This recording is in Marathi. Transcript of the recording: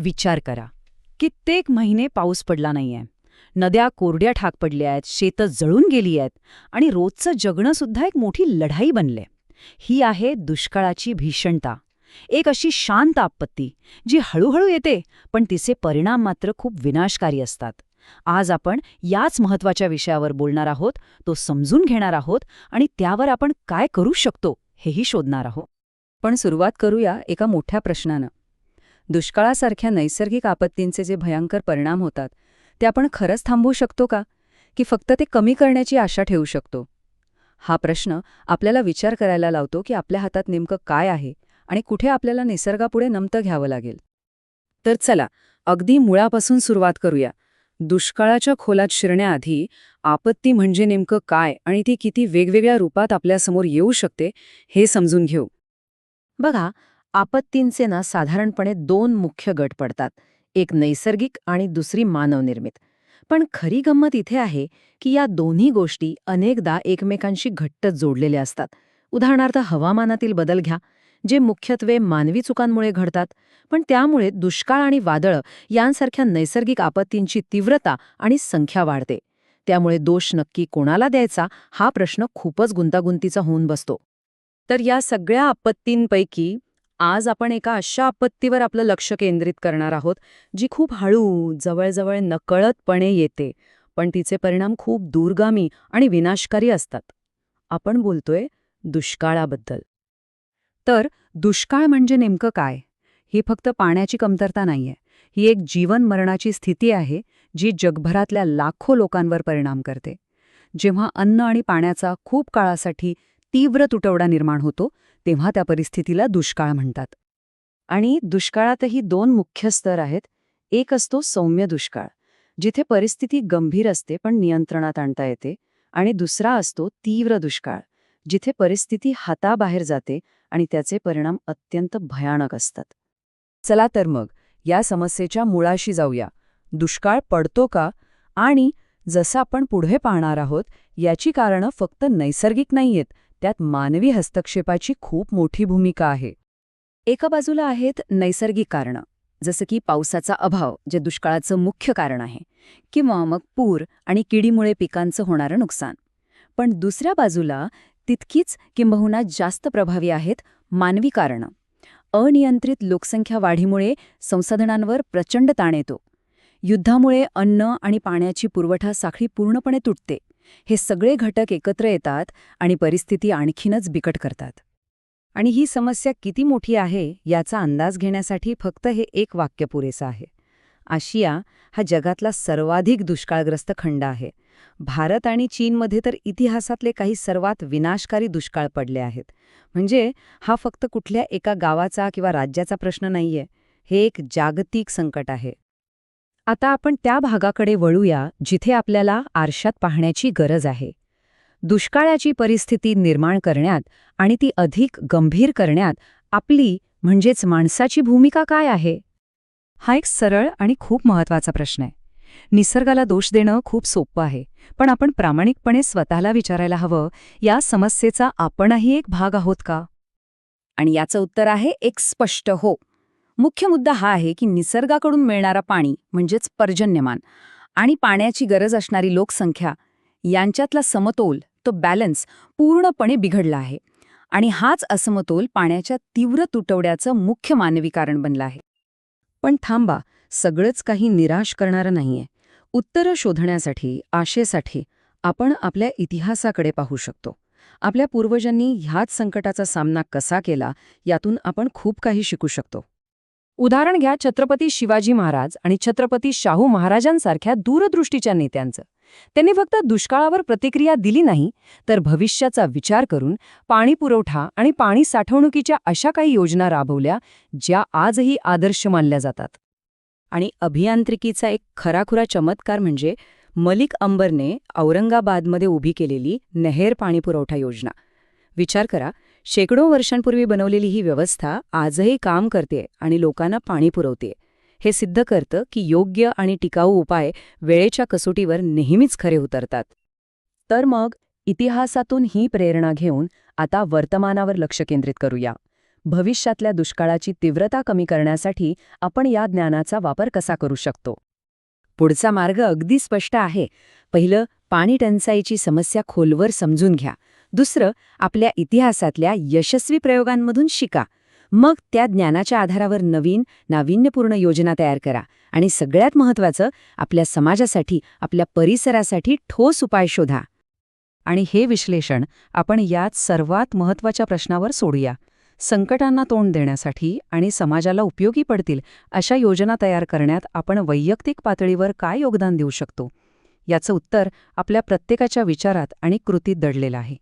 विचार करा. कित्येक महिने पाऊस पडला नाहीये. नद्या कोरड्या ठाक पडल्या आहेत शेतं जळून गेली आहेत आणि रोजचं जगणं सुद्धा एक मोठी लढाई बनले. ही आहे दुष्काळाची भीषणता. एक अशी शांत आपत्ती जी हळूहळू येते पण तिचे परिणाम मात्र खूप विनाशकारी असतात. आज आपण याच महत्त्वाच्या विषयावर बोलणार आहोत तो समजून घेणार आहोत आणि त्यावर आपण काय करू शकतो हेही शोधणार आहोत. पण सुरुवात करूया एका मोठ्या प्रश्नानं. दुष्काळासारख्या नैसर्गिक आपत्तींचे जे भयंकर परिणाम होतात ते आपण खरंच थांबवू शकतो का? की फक्त ते कमी करण्याची आशा ठेवू शकतो? हा प्रश्न आपल्याला विचार करायला लावतो की आपल्या हातात नेमकं काय आहे आणि कुठे आपल्याला निसर्गापुढे नमतं घ्यावं लागेल. तर चला अगदी मुळापासून सुरुवात करूया. दुष्काळाच्या खोलात शिरण्याआधी आपत्ती म्हणजे नेमकं काय आणि ती किती वेगवेगळ्या रूपात आपल्यासमोर येऊ शकते हे समजून घेऊ. बघा आपत्तींचे ना साधारणपणे दोन मुख्य गट पडतात एक नैसर्गिक आणि दुसरी मानवनिर्मित. पण खरी गंमत इथे आहे की या दोन्ही गोष्टी अनेकदा एकमेकांशी घट्ट जोडलेल्या असतात. उदाहरणार्थ हवामानातील बदल घ्या जे मुख्यत्वे मानवी चुकांमुळे घडतात पण त्यामुळे दुष्काळ आणि वादळं यांसारख्या नैसर्गिक आपत्तींची तीव्रता आणि संख्या वाढते. त्यामुळे दोष नक्की कोणाला द्यायचा हा प्रश्न खूपच गुंतागुंतीचा होऊन बसतो. तर या सगळ्या आपत्तींपैकी आज आपण एका अशा आपत्तीवर आपलं लक्ष केंद्रित करणार आहोत जी खूप हळू जवळजवळ नकळतपणे येते. पण तिचे परिणाम खूप दूरगामी आणि विनाशकारी असतात. आपण बोलतोय दुष्काळाबद्दल. तर दुष्काळ म्हणजे नेमकं काय? ही फक्त पाण्याची कमतरता नाहीये. ही एक जीवन मरणाची स्थिती आहे जी जगभरातल्या लाखो लोकांवर परिणाम करते. जेव्हा अन्न आणि पाण्याचा खूप काळासाठी तीव्र तुटवडा निर्माण होतो तेव्हा त्या परिस्थितीला दुष्काळ म्हणतात. आणि दुष्काळातही दोन मुख्य स्तर आहेत. एक असतो सौम्य दुष्काळ जिथे परिस्थिती गंभीर असते पण नियंत्रणात आणता येते. आणि दुसरा असतो तीव्र दुष्काळ जिथे परिस्थिती हाताबाहेर जाते आणि त्याचे परिणाम अत्यंत भयानक असतात. चला तर मग या समस्येच्या मुळाशी जाऊया. दुष्काळ पडतो का? आणि जसं आपण पुढे पाहणार आहोत याची कारणं फक्त नैसर्गिक नाहीयेत त्यात मानवी हस्तक्षेपाची खूप मोठी भूमिका आहे. एका बाजूला आहेत नैसर्गिक कारणं जसं की पावसाचा अभाव जे दुष्काळाचं मुख्य कारण आहे किंवा मग पूर आणि किडीमुळे पिकांचं होणारं नुकसान. पण दुसऱ्या बाजूला तितकीच किंबहुना जास्त प्रभावी आहेत मानवी कारणं. अनियंत्रित लोकसंख्या वाढीमुळे संसाधनांवर प्रचंड ताण येतो. युद्धामुळे अन्न आणि पाण्याची पुरवठा साखळी पूर्णपणे तुटते. हे सगळे घटक एकत्र येतात आणि परिस्थिती आणखीनच बिकट करतात. आणि ही समस्या किती मोठी आहे याचा अंदाज घेण्यासाठी फक्त हे एक वाक्य पुरेसं आहे. आशिया हा जगातला सर्वाधिक दुष्काळग्रस्त खंड आहे. भारत आणि चीनमध्ये तर इतिहासातले काही सर्वात विनाशकारी दुष्काळ पडले आहेत. म्हणजे हा फक्त कुठल्या एका गावाचा किंवा राज्याचा प्रश्न नाहीये. हे एक जागतिक संकट आहे. आता आपण त्या भागाकडे वळूया जिथे आपल्याला आरशात पाहण्याची गरज आहे. दुष्काळाची परिस्थिती निर्माण करण्यात आणि ती अधिक गंभीर करण्यात आपली म्हणजेच माणसाची भूमिका काय आहे? हा एक सरळ आणि खूप महत्त्वाचा प्रश्न आहे. निसर्गाला दोष देणं खूप सोपं आहे पण आपण प्रामाणिकपणे स्वतःला विचारायला हवं या समस्येचा आपणही एक भाग आहोत का? आणि याचं उत्तर आहे एक स्पष्ट हो. मुख्य मुद्दा हा आहे की निसर्गाकडून मिळणारा पाणी म्हणजेच पर्जन्यमान आणि पाण्याची गरज असणारी लोकसंख्या यांच्यातला समतोल तो बॅलन्स पूर्णपणे बिघडला आहे. आणि हाच असमतोल पाण्याच्या तीव्र तुटवड्याचं मुख्य मानवी कारण बनलं आहे. पण थांबा सगळंच काही निराश करणारं नाहीये. उत्तरं शोधण्यासाठी आशेसाठी आपण आपल्या इतिहासाकडे पाहू शकतो. आपल्या पूर्वजांनी ह्याच संकटाचा सामना कसा केला यातून आपण खूप काही शिकू शकतो. उदाहरण घ्या छत्रपती शिवाजी महाराज आणि छत्रपती शाहू महाराजांसारख्या दूरदृष्टीच्या नेत्यांचं. त्यांनी फक्त दुष्काळावर प्रतिक्रिया दिली नाही तर भविष्याचा विचार करून पाणी पुरवठा आणि पाणी साठवणुकीच्या अशा काही योजना राबवल्या ज्या आजही आदर्श मानल्या जातात. आणि अभियांत्रिकीचा एक खराखुरा चमत्कार म्हणजे मलिक अंबरने औरंगाबादमध्ये उभी केलेली नहेर पाणीपुरवठा योजना. विचार करा शेकडो वर्षांपूर्वी बनवलेली ही व्यवस्था आजही काम करते आणि लोकांना पाणी पुरवते. हे सिद्ध करतं की योग्य आणि टिकाऊ उपाय वेळेच्या कसोटीवर नेहमीच खरे उतरतात. तर मग इतिहासातून ही प्रेरणा घेऊन आता वर्तमानावर लक्ष केंद्रित करूया. भविष्यातल्या दुष्काळाची तीव्रता कमी करण्यासाठी आपण या ज्ञानाचा वापर कसा करू शकतो? पुढचा मार्ग अगदी स्पष्ट आहे. पहिलं पाणी टंचाईची समस्या खोलवर समजून घ्या. दुसरं आपल्या इतिहासातल्या यशस्वी प्रयोगांमधून शिका. मग त्या ज्ञानाच्या आधारावर नवीन नाविन्यपूर्ण योजना तयार करा आणि सगळ्यात महत्त्वाचं आपल्या समाजासाठी आपल्या परिसरासाठी ठोस उपाय शोधा. आणि हे विश्लेषण आपण यात सर्वात महत्त्वाच्या प्रश्नावर सोडूया. संकटांना तोंड देण्यासाठी आणि समाजाला उपयोगी पडतील अशा योजना तयार करण्यात आपण वैयक्तिक पातळीवर काय योगदान देऊ शकतो? याचं उत्तर आपल्या प्रत्येकाच्या विचारात आणि कृतीत दडलेलं आहे.